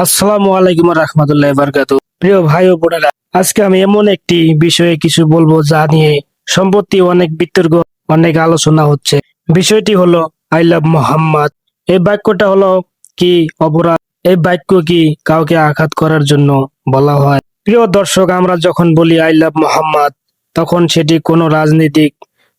আসসালামু আলাইকুম রহমতুল্লাহ বারকাতু প্রিয় ভাই ও বোনেরা, আজকে আমি এমন একটি বিষয়ে কিছু বলব যা নিয়ে সম্প্রতি অনেক বিতর্ক, অনেক আলোচনা হচ্ছে। বিষয়টি হলো, আই লাভ মোহাম্মদ। এই বাক্যটা হলো কি অপরাধ? এই বাক্য কি কাউকে আঘাত করার জন্য বলা হয়? প্রিয় দর্শক, আমরা যখন বলি, আই লাভ মোহাম্মদ, তখন সেটি কোনো রাজনৈতিক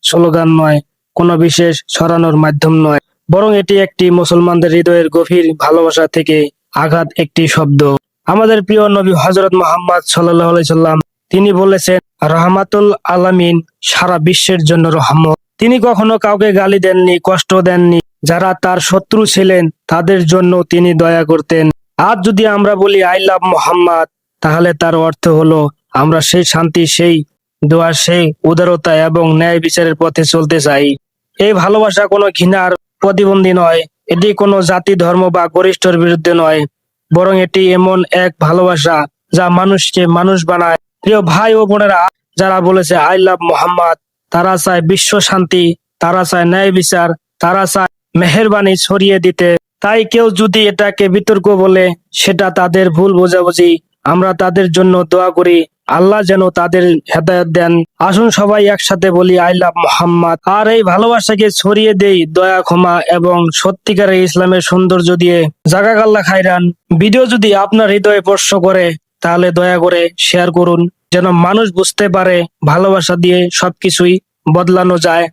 স্লোগান নয়, কোনো বিশেষ ছড়ানোর মাধ্যম নয়, বরং এটি একটি মুসলমানদের হৃদয়ের গভীর ভালোবাসা থেকে আঘাত একটি শব্দ। আমাদের প্রিয় নবী হজরত মোহাম্মদ সাল্লাহ সাল্লাম, তিনি বলেছেন, রহমাতুল আলামিন সারা বিশ্বের জন্য রহমত। তিনি কখনো কাউকে গালি দেননি, কষ্ট দেননি। যারা তার শত্রু ছিলেন, তাদের জন্য তিনি দয়া করতেন। আজ যদি আমরা বলি, আই লাভ মোহাম্মদ তাহলে তার অর্থ হলো, আমরা সেই শান্তি, সেই দোয়া, সেই উদারতা এবং ন্যায় বিচারের পথে চলতে চাই। এই ভালোবাসা কোনো ঘৃণার প্রতিবন্ধী নয়। এটি কোনো জাতি, ধর্ম বা গরিষ্ঠর বিরুদ্ধে নয়, বরং এটি এমন এক ভালোবাসা যা মানুষকে মানুষ বানায়। প্রিয় ভাই ও বোনেরা, যারা বলেছে, আই লাভ মোহাম্মদ তারা চায় বিশ্ব শান্তি, তারা চায় ন্যায় বিচার, তারা চায় মেহরবানি ছড়িয়ে দিতে। তাই কেউ যদি এটাকে বিতর্ক বলে, সেটা তাদের ভুল বোঝাবুঝি আমরা তাদের জন্য দোয়া করি। আল্লাহ যেন তাদের হেদায়ত দেন। আসুন সবাই একসাথে বলি, আই লাভ মোহাম্মদ। আর এই ভালোবাসাকে ছড়িয়ে দেই, দয়া, ক্ষমা এবং সত্যিকারের ইসলামের সৌন্দর্য দিয়ে। জাগাকাল্লা খাইরান ভিডিও যদি আপনার হৃদয়ে স্পর্শ করে, তাহলে দয়া করে শেয়ার করুন, যেন মানুষ বুঝতে পারে ভালোবাসা দিয়ে সবকিছুই বদলানো যায়।